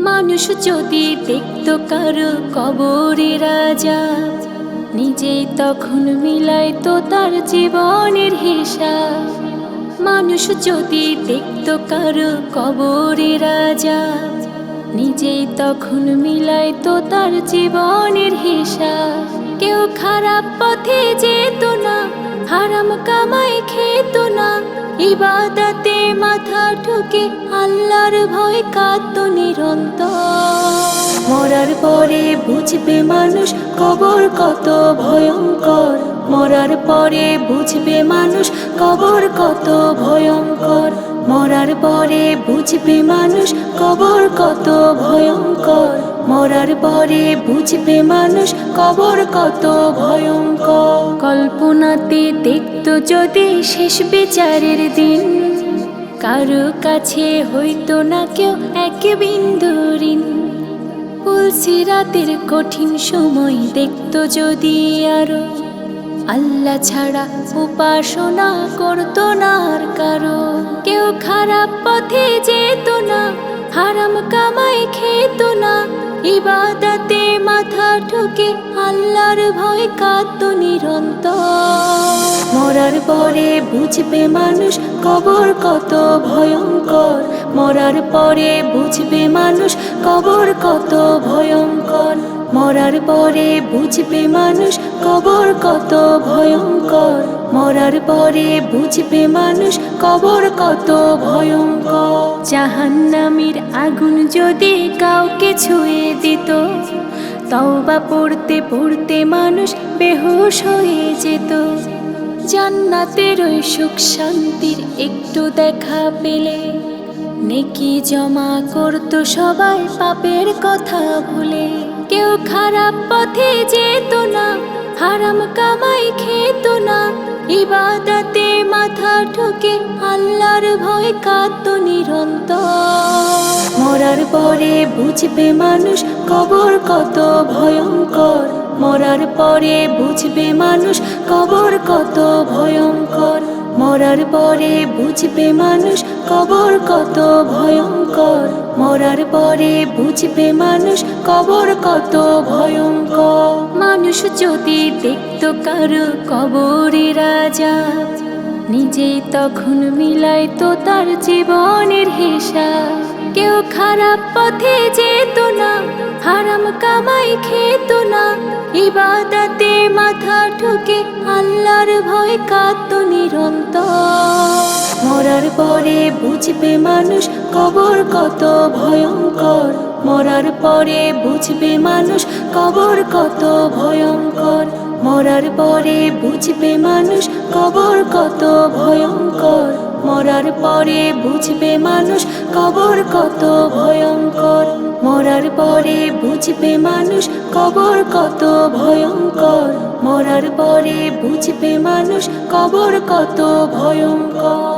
মানুষ যদি দেখত কারও কবরে রাজা নিজেই তখন মিলাই তো তার জীবনের হিসাব। মানুষ যদি দেখত কারও কবরে রাজা নিজেই তখন মিলাই তো তার জীবনের হিসাব। কেউ খারাপ পথে যেত না, হারাম কামাই খেত না ইবাদতে মাথা ঠুকে আল্লাহর ভয় কাঁদত নিরন্তর। মরার পরে বুঝবে মানুষ কবর কত ভয়ঙ্কর। মরার পরে বুঝবে মানুষ কবর কত ভয়ঙ্কর। মরার পরে বুঝবে মানুষ কবর কত ভয়ঙ্কর। মরার পরে বুঝবে মানুষ কবর কত ভয়ঙ্কর। কল্পনাতে দেখতো যদি শেষ বিচারের দিন, কারও কাছে হইতো না কেউ এক বিন্দু ঋণ। রাতের কঠিন সময় দেখতো যদি আরও, আল্লাহ ছাড়া উপাসনা করতো না আর কারও। কেউ খারাপ পথে যেত না, হারাম কামাই খেত না, ইবাদাতে মাথা ঠুকে আল্লাহর ভয় কাঁদত নিরন্তর। মরার পরে বুঝবে মানুষ কবর কত ভয়ঙ্কর। মরার পরে বুঝবে মানুষ কবর কত ভয়ঙ্কর। মরার পরে বুঝবে মানুষ কবর কত ভয়ঙ্কর। মরার পরে বুঝবে মানুষ কবর কত ভয়ঙ্কর। জাহান্নামের আগুন যদি কাউকে ছুঁয়ে দিত তওবা পড়তে পড়তে মানুষ বেহুশ হয়ে যেত। জান্নাতের ওই সুখ শান্তির একটু দেখা পেলে নেকি জমা করত সবাই পাপের কথা ভুলে। কেউ খারাপ পথে যেত না হারাম কামাই খেত না, ইবাদতে মাথা ঠুকে আল্লাহর ভয় কাঁদত নিরন্তর। মরার পরে বুঝবে মানুষ কবর কত ভয়ঙ্কর। মরার পরে বুঝবে মানুষ কবর কত ভয়ঙ্কর। মরার পরে বুঝবে মানুষ কবর কত ভয়ঙ্কর। মরার পরে বুঝবে মানুষ কবর কত ভয়ঙ্কর। মানুষ যদি দেখত কারও কবরে রাজা নিজেই তখন মিলাই তো তার জীবনের হিসাব। কেউ খারাপ পথে না হারাম কামাই খেত না, ইবাদাতে মাথা ঠুকে, আল্লাহর ভয় কাঁদত নিরন্তর। মরার পরে বুঝবে মানুষ কবর কত ভয়ঙ্কর। মরার পরে বুঝবে মানুষ কবর কত ভয়ঙ্কর। মরার পরে বুঝবে মানুষ কবর কত ভয়ঙ্কর। মরার পরে বুঝবে মানুষ কবর কত ভয়ঙ্কর। মরার পরে বুঝবে মানুষ কবর কত ভয়ঙ্কর। মরার পরে বুঝবে মানুষ কবর কত ভয়ঙ্কর।